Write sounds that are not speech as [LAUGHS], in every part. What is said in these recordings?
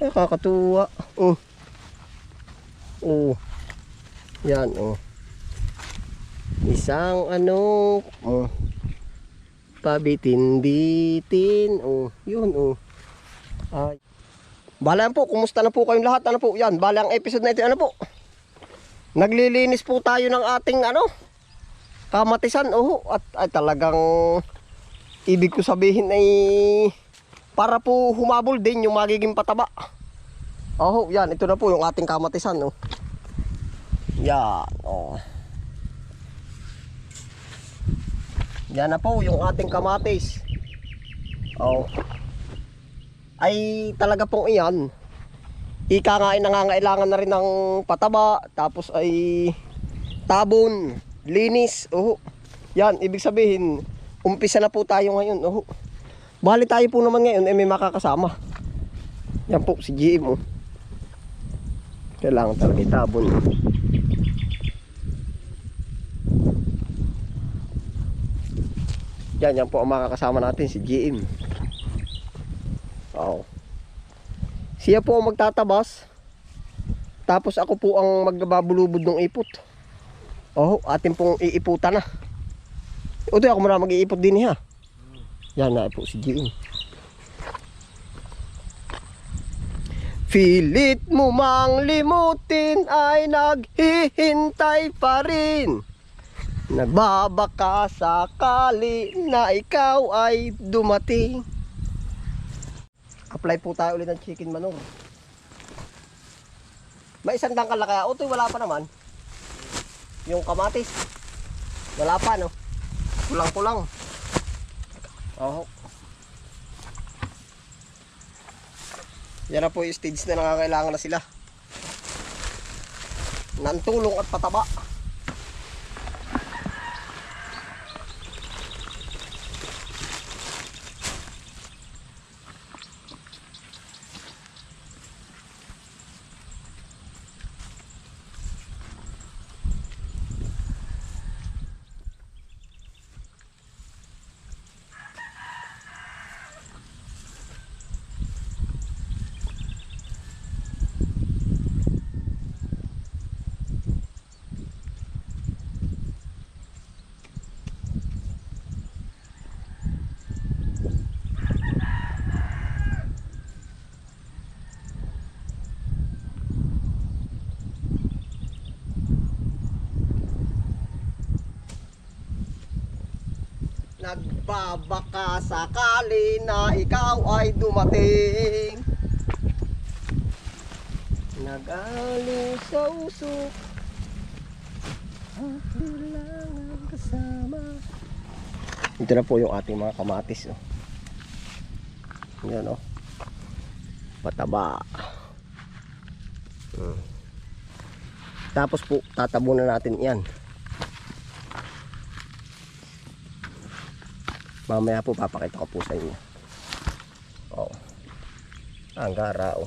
Nakakatuwa. Oh. Oh. Yan, oh. Isang ano, oh. Pabitin-bitin. Oh, yun, oh. Ay. Bala po, kumusta na po kayong lahat? Ano po? Yan, bala ang episode na ito. Ano po? Naglilinis po tayo ng ating ano, kamatisan. Oh, at ay talagang ibig ko sabihin ay para po humabol din yung magiging pataba. Oh, yan, ito na po yung ating kamatisan, oh. Yan, oh. Yan na po yung ating kamatis. Oh. Ay talaga pong iyan. Ika nga ay nangangailangan na rin ng pataba, tapos ay tabon, linis. Oh. Yan, ibig sabihin, umpisa na po tayo ngayon. Oh. Bali tayo po naman ngayon ay may makakasama. Yan po si GM oh. Kailangan talaga itabon. Yan, yan po ang makakasama natin si GM. Oo. Siya po ang magtatabas. Tapos ako po ang magbabulubod ng ipot. Oh, atin pong iiputan na. O ako muna mag-iipot din ha. Yan na po si GM. Pilit mo mang limutin ay naghihintay pa rin. Nagbabaka sakali na ikaw ay dumating. Apply po tayo ulit ng chicken manure. May isang dangkal na kaya. Utoy, wala pa naman. Yung kamatis. Wala pa, no? Kulang-kulang. Oh. Yan na po yung stage na nangangailangan na sila. Nantulong at pataba. Nagbabaka sakali na ikaw ay dumating. Nag-aliw sa usok Ang kailangan kasama. Ito na po yung ating mga kamatis oh. Yan oh. Pataba. Hmm. Tapos po tatabunan natin yan Mamaya po papakita ko po sa inyo. Oh. Ang gara oh.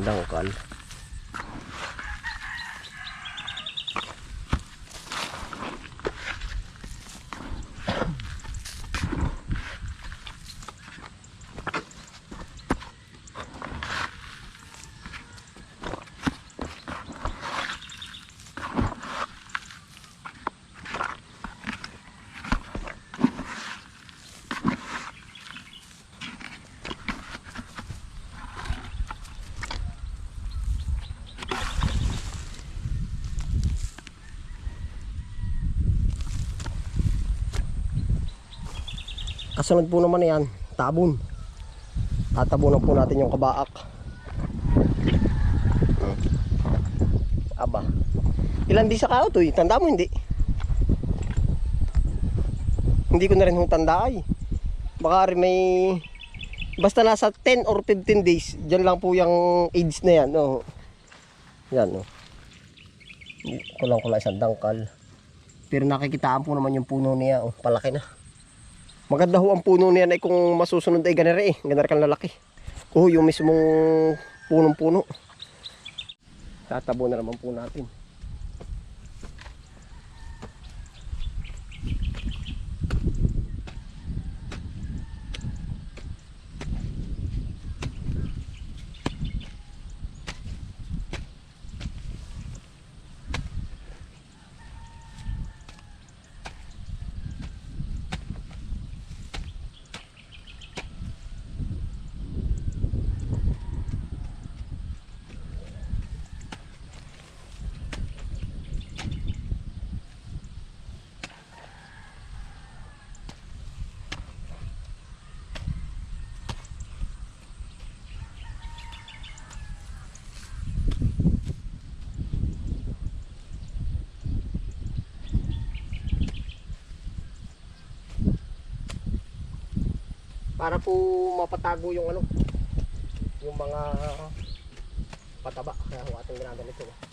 Dangkal. Kasunod po naman yan, tabon. Tatabunan po natin yung kabaak. Aba. Ilan di sa kao to? eh? Tanda mo hindi? Hindi ko na rin hong tanda ay. Baka rin may basta nasa 10 or 15 days, diyan lang po yung age na yan. No? Yan oh. Kulang-kulang isang dangkal. Pero nakikitaan po naman yung puno niya. Oh, palaki na. Maganda ho ang puno niya na kung masusunod ay ganere eh. Ganere kang lalaki. Oh, yung mismong punong-puno. Tatabo na naman po natin. Para po mapatago yung ano yung mga pataba. Kaya ho ating ginaganito. ito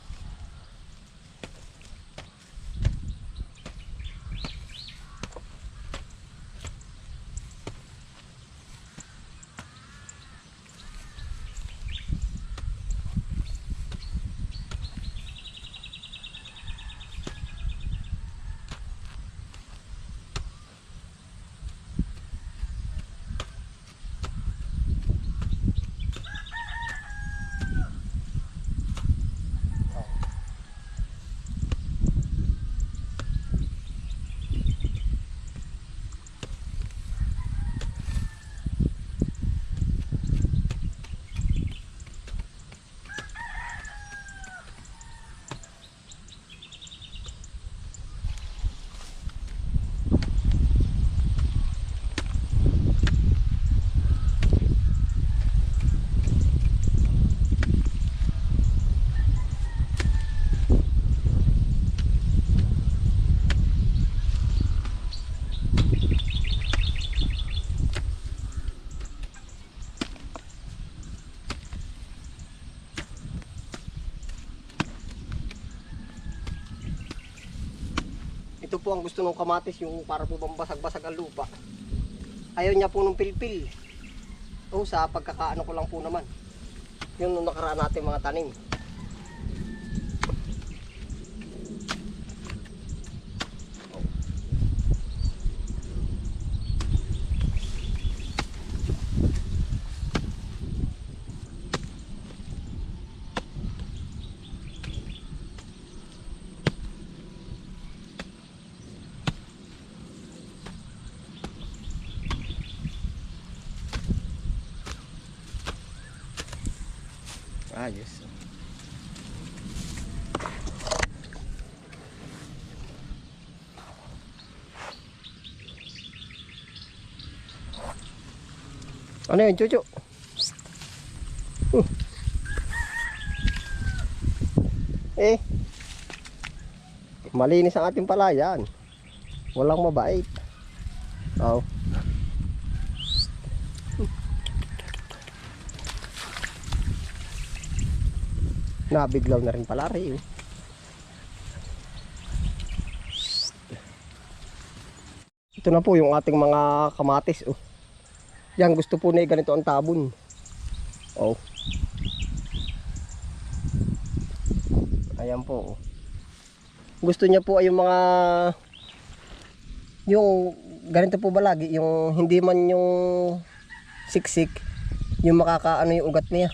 po ang gusto ng kamatis yung para po bang basag-basag ang lupa. Ayaw niya po ng pilpil. O sa pagkakaano ko lang po naman. Yun nung nakaraan natin mga tanim ayos ano yun chuchu? Uh. eh. Malinis ang ating palayan. Walang mabait. Oh Nabiglaw na rin pala rin. Ito na po yung ating mga kamatis. Oh. Yan, gusto po na ganito ang tabon. Oh. Ayan po. oh. Gusto niya po ay yung mga yung ganito po ba lagi yung hindi man yung siksik yung makakaano yung ugat niya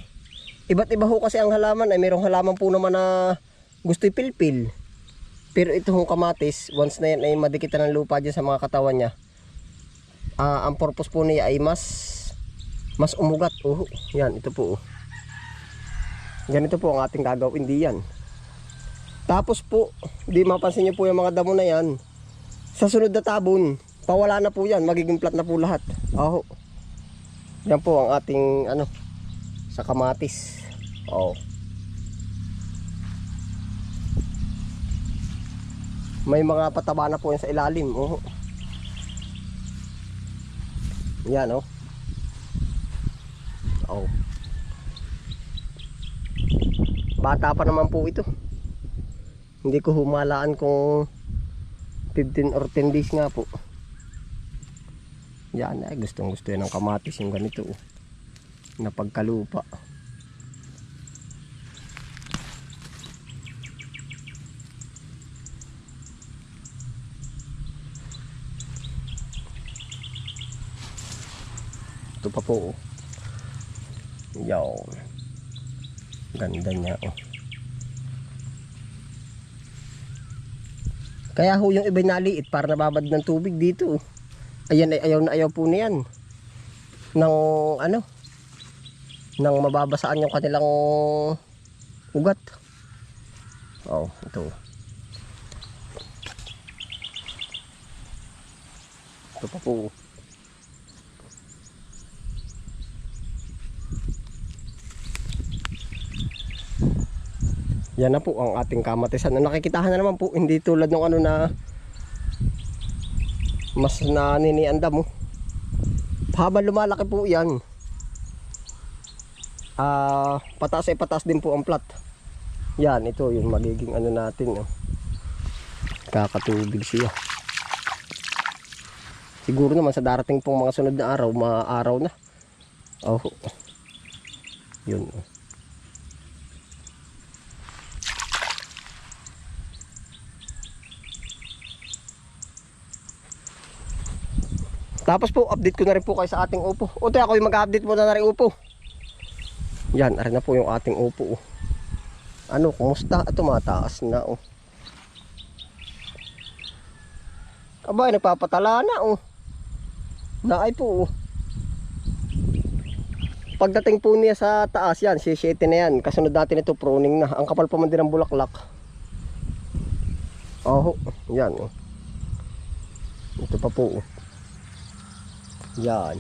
Iba't iba ho kasi ang halaman ay mayroong halaman po naman na gusto ipilpil. Pero ito hong kamatis, once na yan ay madikitan ng lupa dyan sa mga katawan niya. ah ang purpose po niya ay mas mas umugat. Oh, yan, ito po. oh. Ganito po ang ating gagawin diyan. Tapos po, di mapansin niyo po yung mga damo na yan. Sa sunod na tabon, pawala na po yan. Magiging flat na po lahat. Oh. Yan po ang ating ano, sa kamatis. Oh. May mga pataba na po yan sa ilalim. Oh. Yan oh. Oh. Bata pa naman po ito. Hindi ko humalaan kung 15 or 10 days nga po. Yan ay gustong gusto yan ng kamatis yung ganito. oh. Na pagkalupa. Ito pa po. oh. Yan. Ganda niya oh. Kaya ho yung iba'y naliit para nababad ng tubig dito. oh. Ayan ay ayaw na ayaw po niyan. Nang ano? Nang mababasaan yung kanilang ugat. Oh, ito. Ito pa po. Yan na po ang ating kamatisan. Ang nakikitahan na naman po, hindi tulad ng ano na mas naninianda mo. Habang lumalaki po yan, ah pataas ay pataas din po ang plat. Yan, ito yung magiging ano natin. Oh. Kakatubig siya. Siguro naman sa darating pong mga sunod na araw, maaaraw na. Oh. Yun. oh. Tapos po, update ko na rin po kayo sa ating upo. O, tayo ako yung mag-update muna na rin upo. Yan, arin na po yung ating upo. oh. Ano, kumusta? Ito, mataas na, oh. Aba, nagpapatala na, oh. Naay po, oh. Pagdating po niya sa taas, yan, si 7 na yan. Kasunod natin ito, pruning na. Ang kapal pa man din ng bulaklak. Oh, yan, oh. Ito pa po, oh. Yan.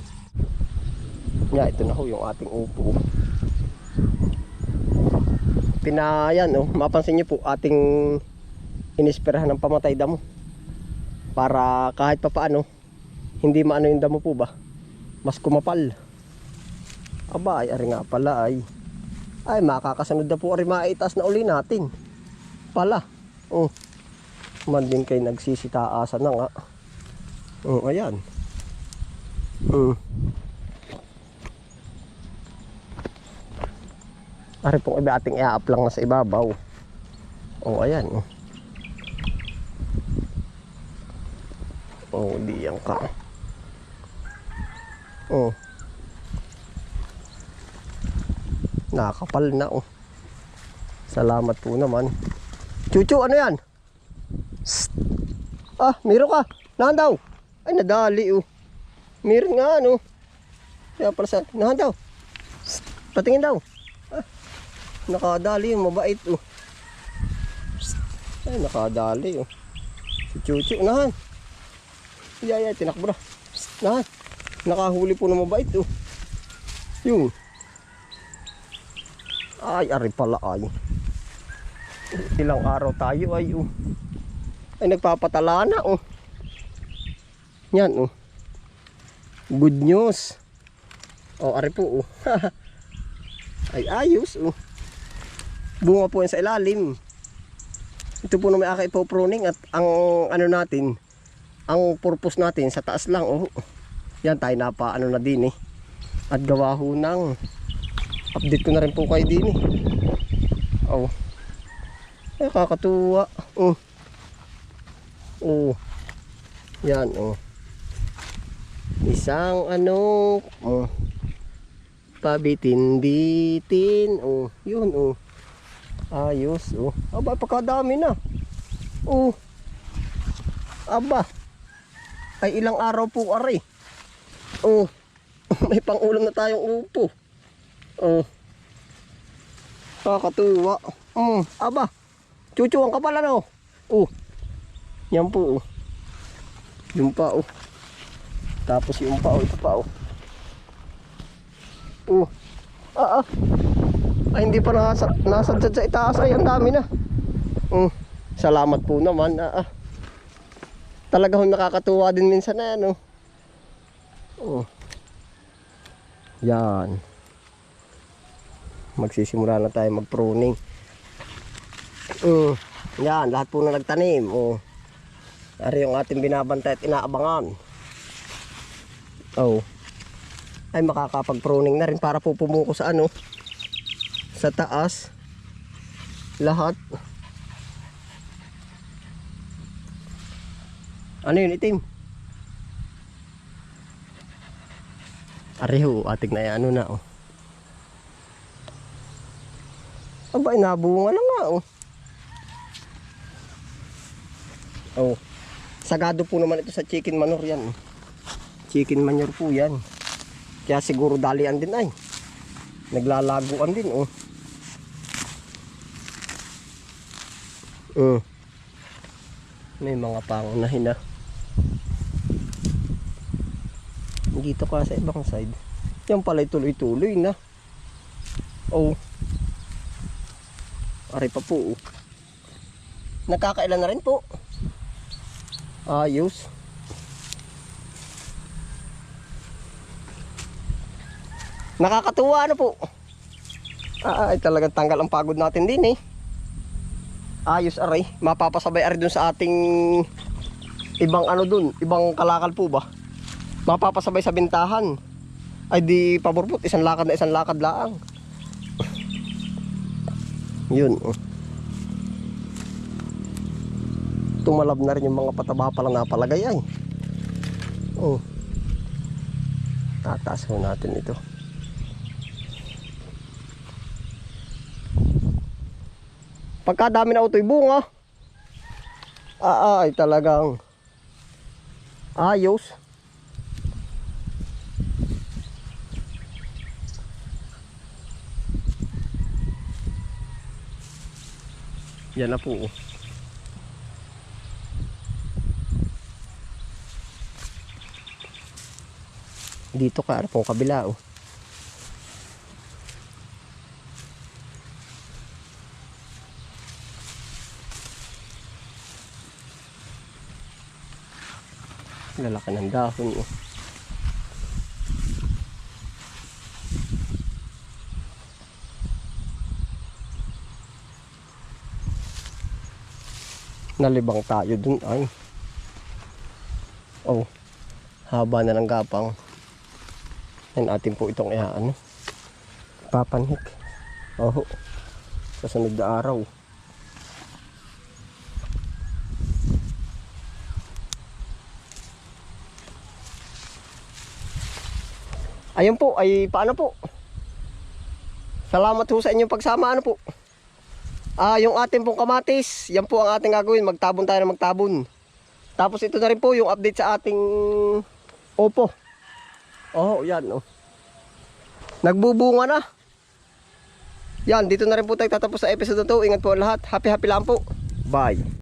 Yan, ito na ho yung ating upo. Pinayan, oh, mapansin niyo po ating inisperahan ng pamatay damo. Para kahit pa paano, hindi maano yung damo po ba? Mas kumapal. Aba, ay, ari nga pala ay. Ay, makakasunod na po ari maitas na uli natin. Pala. Oh. Man din kay nagsisitaasa na nga. Oh, ayan. Mm. Ari pong iba ating i-up lang na sa ibabaw. Oh, ayan. Oh di yan ka. Oh. Nakakapal na oh. Salamat po naman. Chuchu, ano yan? Psst. Ah, meron ka. Nahan daw. Ay, nadali oh. Meron nga ano. Kaya pala sa, nahan daw. Psst, patingin daw. Nakadali yung mabait oh. Ay, nakadali oh. Si Chuchu, nahan. Yeah, yeah, tinakbo na. Nahan. Nakahuli po ng mabait oh. Yun. Ay, ari pala ay. Ilang araw tayo ay oh. Ay, nagpapatala na oh. Yan oh. Good news. Oh, ari po oh. [LAUGHS] Ay ayos oh. Bunga po yan sa ilalim. Ito po na may aka ipopruning at ang ano natin, ang purpose natin sa taas lang oh. Yan tayo napa ano na din eh. At gawa ho ng update ko na rin po kayo din eh. Oh. Ay kakatuwa. Oh. Oh. Yan oh. Isang ano, oh, pabitin-bitin, oh, yun, oh, ayos, oh, aba, pagkadami na, oh, aba, ay ilang araw po, ari, oh, [LAUGHS] may pangulam na tayong upo, oh, kakatuwa, mm, aba, chuchuan ka pala, no, oh, yan po, oh, yun pa, oh, tapos yung pa, oh, ito pa, oh. Oh. Ah, ah. Ay, hindi pa nasa, nasa dyan sa itaas. Ay, ang dami na. Oh. Salamat po naman. Ah, ah. Talaga hong nakakatuwa din minsan na yan, oh. Oh. Yan. Magsisimula na tayo mag-pruning. Mm. Yan, lahat po na nagtanim. Oh. Ari yung ating binabantay at inaabangan. Oh. Ay makakapag-pruning na rin para po pumuko sa ano. Sa taas. Lahat. Ano yun itim? Ariho, ating na ano na oh. Aba, inabunga na nga oh. Oh. Sagado po naman ito sa chicken manure yan. oh. Chicken manure po yan. Kaya siguro dalian din ay. Naglalaguan din oh. Mm. May mga pangunahin na. Dito ka sa ibang side. Yan pala tuloy-tuloy na. Oh. Aray pa po. oh. Nakakailan na rin po. Ayos. Nakakatuwa na po. Ah, ay talagang tanggal ang pagod natin din eh. Ayos aray. Mapapasabay aray dun sa ating ibang ano dun. Ibang kalakal po ba? Mapapasabay sa bintahan. Ay di paborpot. Isang lakad na isang lakad laang. [LAUGHS] Yun. oh. Tumalab na rin yung mga pataba palang napalagay ay. Oh. Tataas natin ito. Pagkadami na utoy bunga. Ah, ay talagang ayos. Yan na po. oh. Dito ka, pong kabila oh. Lalaki ng dahon oh. Nalibang tayo dun ay. Oh. Haba na ng gapang. Yan atin po itong ihaan. Papanhik. Oh. Sa sunod na araw. Ayun po, ay paano po? Salamat po sa inyong pagsama. Ano po? Ah, yung ating pong kamatis, yan po ang ating gagawin. Magtabon tayo ng magtabon. Tapos ito na rin po yung update sa ating opo. Oh, yan oh. Nagbubunga na. Yan, dito na rin po tayo tatapos sa episode na to. Ingat po lahat. Happy happy lang po. Bye.